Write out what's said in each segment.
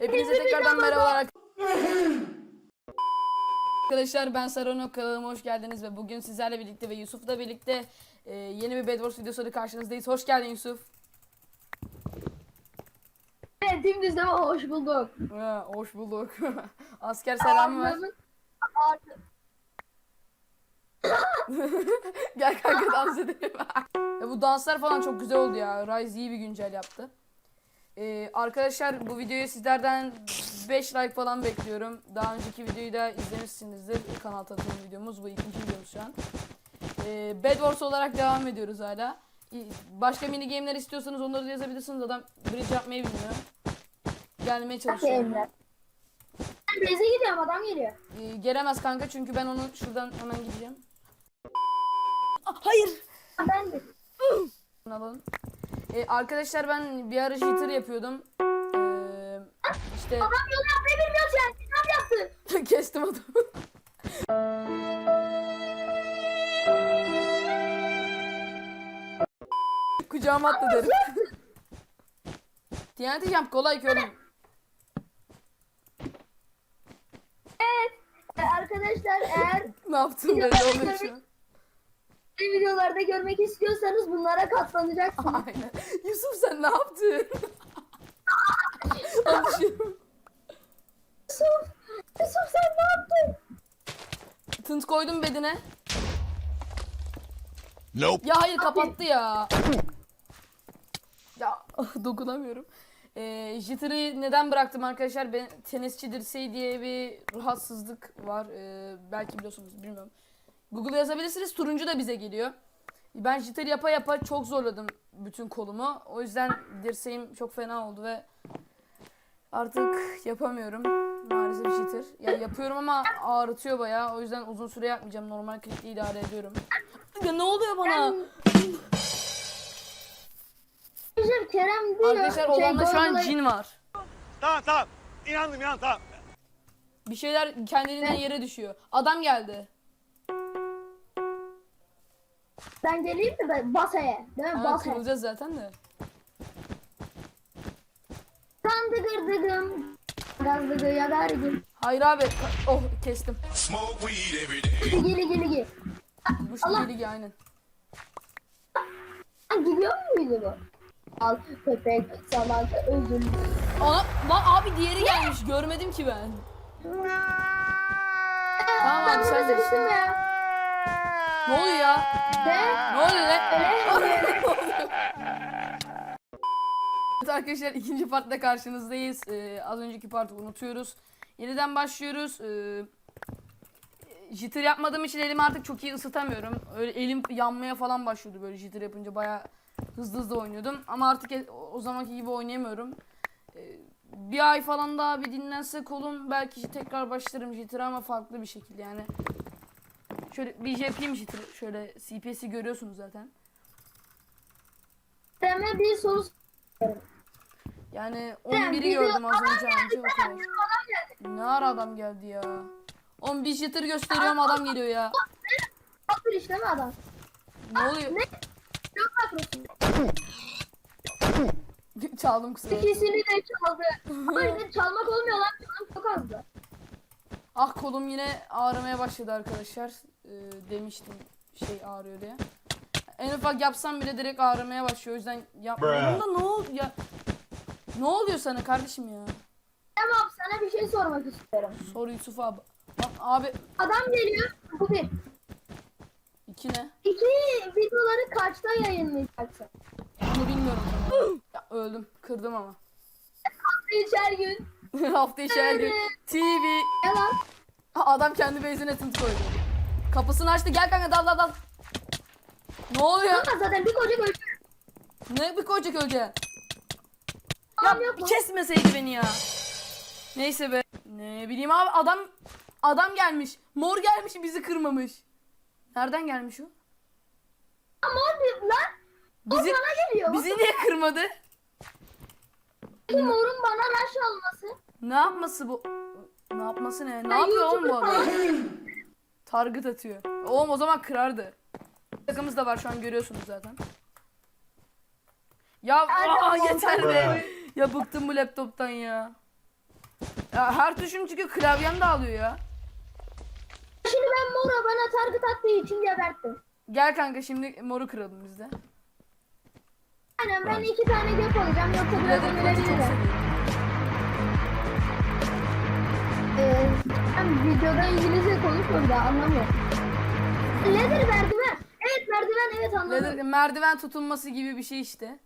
Hepinize tekrardan merhabalar. Arkadaşlar ben Saronok kanalıma hoş geldiniz ve bugün sizlerle birlikte ve Yusuf'la birlikte e, yeni bir Bed Wars videosuyla karşınızdayız. Hoş geldin Yusuf. Evet dümdüz ama hoş bulduk. Ha, hoş bulduk. Asker selamı ver. Gel kanka dans edelim. ya bu danslar falan çok güzel oldu ya. Rise iyi bir güncel yaptı. Ee, arkadaşlar bu videoyu sizlerden 5 like falan bekliyorum. Daha önceki videoyu da izlemişsinizdir. Kanal tanıtım videomuz bu ikinci videomuz şu an. Ee, Bed Wars olarak devam ediyoruz hala. Başka mini game'ler istiyorsanız onları da yazabilirsiniz. Adam bridge yapmayı bilmiyor. Gelmeye çalışıyor. Emre. Ben Beyze gidiyorum adam geliyor. Ee, gelemez kanka çünkü ben onu şuradan hemen gideceğim. Ah, hayır. Ben de. alalım. Ee, arkadaşlar ben bir ara jitter yapıyordum. Ee, işte Adam yolu yapmayı bilmiyor sen. Ne yaptın? kestim adamı. Kucağıma attı derim. TNT jump kolay ki oğlum. Evet. Ee, Arkadaşlar eğer Ne yaptın belli oluyor şu an. Bu videolarda görmek istiyorsanız bunlara katlanacaksınız. Aynen. Yusuf sen ne yaptın? Alışıyorum. Yusuf. Yusuf sen ne yaptın? Tınt koydum bedine. Nope. Ya hayır kapattı ya. ya dokunamıyorum. Ee, jitter'ı neden bıraktım arkadaşlar? Ben tenisçi dirseği diye bir rahatsızlık var. Ee, belki biliyorsunuz bilmiyorum. Google yazabilirsiniz. Turuncu da bize geliyor. Ben jitter yapa yapa çok zorladım bütün kolumu. O yüzden dirseğim çok fena oldu ve artık yapamıyorum. Maalesef jitter. Ya yapıyorum ama ağrıtıyor bayağı. O yüzden uzun süre yapmayacağım. Normal klikle idare ediyorum. Ya ne oluyor bana? Arkadaşlar Kerem diyor. Arkadaşlar odamda şu an cin var. Tamam tamam. İnandım inan tamam. Bir şeyler kendiliğinden yere düşüyor. Adam geldi. Ben geleyim mi? Ben Basaya. Değil mi? Ha, Basaya. kırılacağız zaten de. Kan dıgır dıgım. Gaz dıgı ya da gün. Hayır abi. Oh kestim. Smoke weed every day. Gili gili gili. Bu şu Allah. bilgi aynen. Ha, gidiyor muydu bu? Al köpek zaman özür. Ana, lan abi diğeri gelmiş. Görmedim ki ben. Tamam abi, sen de düştüm ya. Ne oluyor ya? Ne? Ne oluyor lan? Öyle. Evet arkadaşlar ikinci partta karşınızdayız. Ee, az önceki partı unutuyoruz. Yeniden başlıyoruz. Ee, jitter yapmadığım için elimi artık çok iyi ısıtamıyorum. Öyle elim yanmaya falan başlıyordu böyle jitter yapınca bayağı hızlı hızlı oynuyordum. Ama artık e- o zamanki gibi oynayamıyorum. Ee, bir ay falan daha bir dinlense kolum belki tekrar başlarım jitter'a ama farklı bir şekilde yani. Şöyle bir yapayım jitter. Şöyle CPS'i görüyorsunuz zaten. Kerem'e bir soru soruyorum. Yani Kerem, 11'i video- gördüm az önce anca o kadar. Ne ara adam geldi ya. Oğlum bir jitter gösteriyorum adam geliyor ya. Bakır işte mi adam? Ne oluyor? Ne? Yok makrosu. Çaldım kusura. İkisini de çaldı. Ama işte çalmak olmuyor lan. Çalmak çok azdı. Ah kolum yine ağrımaya başladı arkadaşlar. Ee, demiştim şey ağrıyor diye. En ufak yapsam bile direkt ağrımaya başlıyor. O yüzden yapmıyorum da ne ol ya? Ne oluyor sana kardeşim ya? Tamam sana bir şey sormak istiyorum. Sor Yusuf abi. Lan abi Adam geliyor. Bu bir. iki ne? İki videoları kaçta yayınlayacaksın? Bunu bilmiyorum. ya, öldüm. Kırdım ama. Hiç her gün. Hafta içi her gün. TV. Yalan. Adam kendi base'ine tınt koydu. Kapısını açtı. Gel kanka dal dal dal. Ne oluyor? Ama zaten bir koca koca. Ne bir koyacak önce? Ya yok mu? kesmeseydi beni ya. Neyse be. Ne bileyim abi adam adam gelmiş. Mor gelmiş bizi kırmamış. Nereden gelmiş o? Ama o lan. O Bizi, bana geliyor. bizi niye kırmadı? Peki morun bana rush alması. Ne yapması bu? Ne yapması ne? Ne yapıyor oğlum bu adam? Target atıyor. Oğlum o zaman kırardı. Takımız da var şu an görüyorsunuz zaten. Ya aa, yeter be. Ya bıktım bu laptoptan ya. Ya her tuşum çıkıyor klavyem de alıyor ya. Şimdi ben Mora bana target attığı için geberttim. Gel kanka şimdi moru kıralım biz de. Aynen ben iki tane gap alacağım yoksa biraz Leather ben videoda İngilizce konuşma bir daha anlamıyorum. Leather merdiven. Evet merdiven evet anladım. Leather, merdiven tutunması gibi bir şey işte.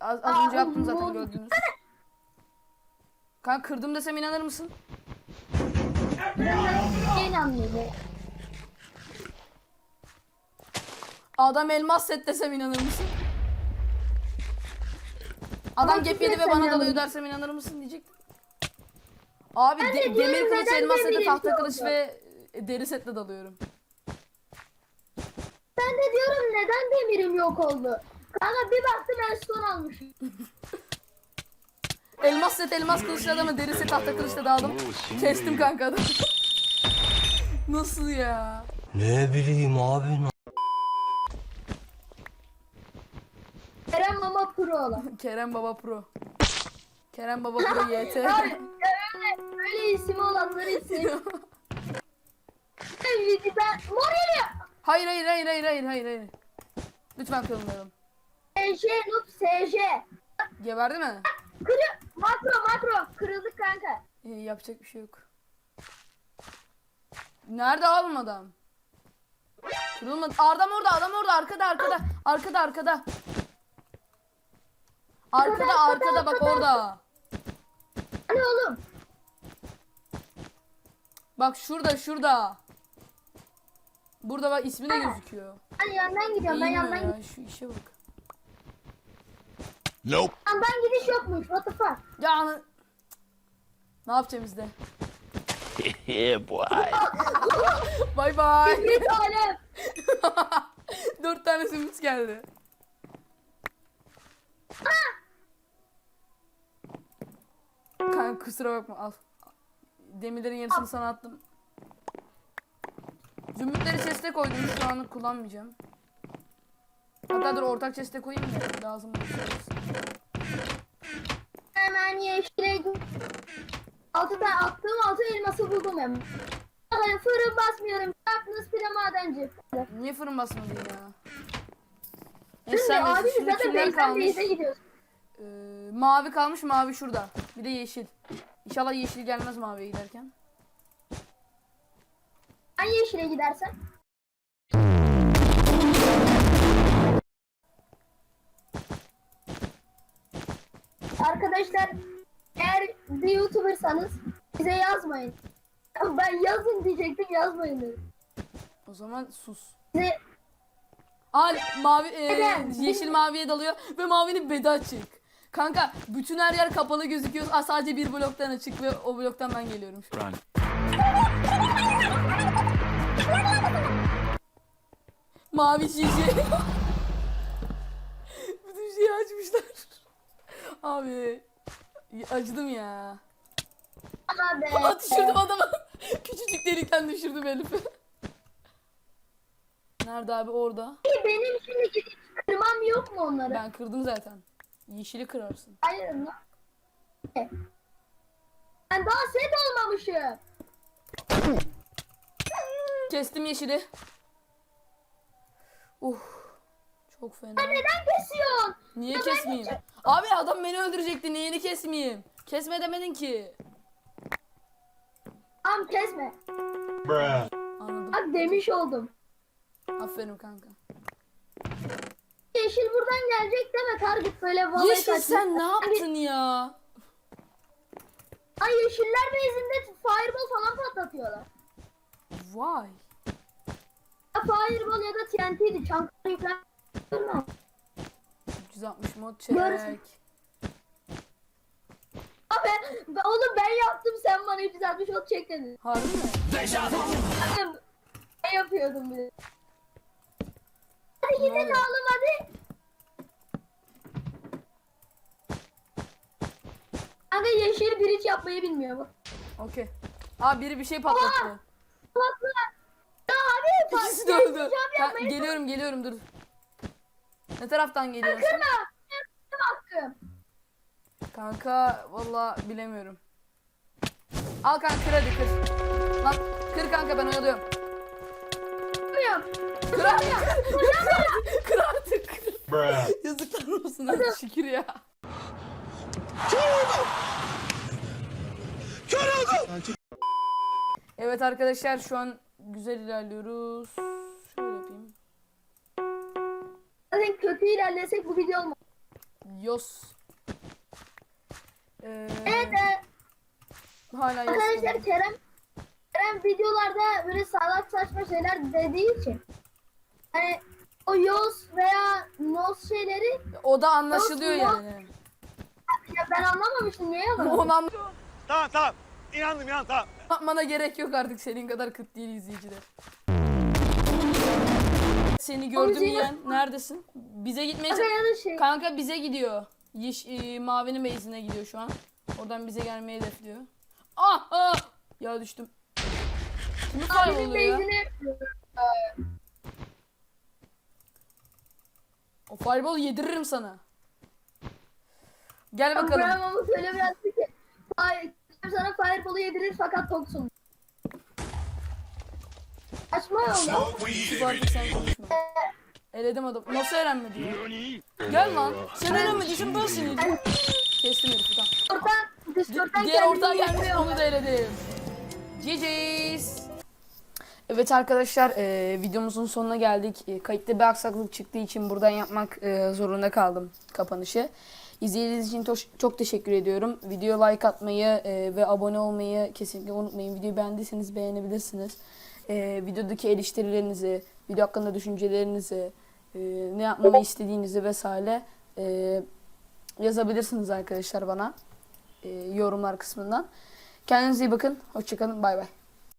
Az, az Aa, önce yaptım zaten bu- gördünüz. Kanka kırdım desem inanır mısın? Yeni anladım. Adam elmas set desem inanır mısın? Adam gap yedi ve bana inanırım. dalıyor dersem inanır mısın diyecektim. Abi Ben de de- diyorum, demir kılıç, neden elmas seti, tahta kılıç oldu? ve e, deri setle dalıyorum. Ben de diyorum neden demirim yok oldu. Kanka bir baktım ben son almışım. Elmas set, elmas kılıçla adamı deri set, tahta kılıçla daldım. Kestim kanka adamı. Nasıl ya? Ne bileyim abi. Eren Mama Pro olan. Kerem Baba Pro. Kerem Baba Pro YT. Abi öyle, öyle ismi olanları isim. ben Morel'i hayır hayır hayır hayır hayır hayır hayır. Lütfen kırılmayalım. SJ Noob SJ. Geberdi mi? Kırı makro makro kırıldık kanka. İyi, yapacak bir şey yok. Nerede oğlum adam? Kırılmadı. Adam orada, adam orada. Arkada, arkada. Arkada, arkada. Arkada, arkada bak orada. Hani oğlum Bak şurada, şurada. Burada bak ismi de gözüküyor. hani yandan gidiyorum ben yandan gidiyorum. Şu işe bak. Nope. Yandan gidiş yokmuş what the fuck. Ya ana... Ne yapacağım biz de? yeah boy. Bay bay. Bir alem. Dört tane sümüt geldi. Kanka kusura bakma al. Demirlerin yarısını sana attım. Zümrütleri chest'e koydum şu anlık kullanmayacağım. Hatta dur ortak chest'e koyayım da lazım olursa. Hemen yeşile Altı attığım altı elması buldum hemen. Hani fırın basmıyorum. Yaptınız pire madenci. Niye fırın basmadın ya? Şimdi sen abi şimdi zaten base'den base'e gidiyorsun. Ee, mavi kalmış mavi şurada. Bir de yeşil. İnşallah yeşil gelmez maviye giderken. Ben yeşile gidersen. Arkadaşlar eğer bir YouTuber'sanız bize yazmayın. Ben yazın diyecektim yazmayın dedim. O zaman sus. Bize Al mavi e, Neden? yeşil maviye dalıyor ve mavinin bedi açık. Kanka bütün her yer kapalı gözüküyor. Aa, sadece bir bloktan açık ve o bloktan ben geliyorum. şu an. Mavi şişe. bütün şeyi açmışlar. Abi acıdım ya. be. Aa, düşürdüm adamı. Küçücük delikten düşürdüm Elif'i. Nerede abi orada? Benim şimdi kırmam yok mu onları? Ben kırdım zaten. Yeşili kırarsın. Hayır lan. Ben daha set olmamışım. Kestim yeşili. Uh. Çok fena. Neden kesiyorsun? Niye Ya ben kesmeyeyim? de- Abi adam beni öldürecekti. Neyini kesmeyeyim? Kesme demedin ki. Tamam kesme. Anladım. Bak demiş oldum. Aferin kanka. Yeşil buradan gelecek deme target böyle vallahi Yeşil saçma. sen ne yaptın ya? Ay yeşiller bezinde fireball falan patlatıyorlar. Vay. Ya fireball ya da TNT'di. Çankları yüklen. 360 mod çek. Görürsün. Abi ben- oğlum ben yaptım sen bana 360 ot çek dedin. Harbi mi? Ben yapıyordum bir de. Hadi oluyor? oğlum hadi. Kanka yeşil bridge yapmayı bilmiyor bu. Okey. Abi biri bir şey patlattı. Patlı. Ya abi pat- İkisi de öldü. Cam Ben yapmayı geliyorum geliyorum dur. Ne taraftan geliyorsun? Kırma. Kırma hakkım. Kanka valla bilemiyorum. Al kanka kır hadi kır. Lan kır kanka ben oyalıyorum. Bilmiyorum. Kır artık. kır artık. Yazıklar olsun hadi şükür ya. Evet arkadaşlar şu an güzel ilerliyoruz. Şöyle yapayım. Zaten kötü ilerlesek bu video olmaz. Yos. Ee, Evet e, hala yos. arkadaşlar Kerem Kerem videolarda böyle salak saçma şeyler dediği için hani o yos veya nos şeyleri O da anlaşılıyor Yos yani. Ya ben anlamamıştım niye yalan? Onu Tamam tamam. İnandım inandım tamam. anlatmana gerek yok artık senin kadar kıt değil izleyiciler. Seni gördüm Oğlum, yiyen. Neredesin? Bize gitmeye Kanka çalış- ya da şey. Kanka bize gidiyor. Yeş e, mavinin base'ine gidiyor şu an. Oradan bize gelmeyi hedefliyor. Ah ah! Ya düştüm. Kimi Abinin kayboluyor ya? O fireball yediririm sana. Gel bakalım. Ama söyle biraz ki Ay, sana fireball'u yedirir fakat toksun. Açma weed Bu every artık sen konuşma. Eledim adam. Nasıl elenmedi ya? Gel lan. Sen elenmediysen ben seni yedim. Kestim herifi tamam. Orta, Discord'dan Diğer ortağı gelmiş onu da eledim. GG's. Evet arkadaşlar e, videomuzun sonuna geldik. E, kayıtta bir aksaklık çıktığı için buradan yapmak e, zorunda kaldım kapanışı. İzlediğiniz için çok teşekkür ediyorum. Video like atmayı e, ve abone olmayı kesinlikle unutmayın. Videoyu beğendiyseniz beğenebilirsiniz. E, videodaki eleştirilerinizi, video hakkında düşüncelerinizi, e, ne yapmamı istediğinizi vesaire e, yazabilirsiniz arkadaşlar bana e, yorumlar kısmından. Kendinize iyi bakın. Hoşçakalın. Bay bay.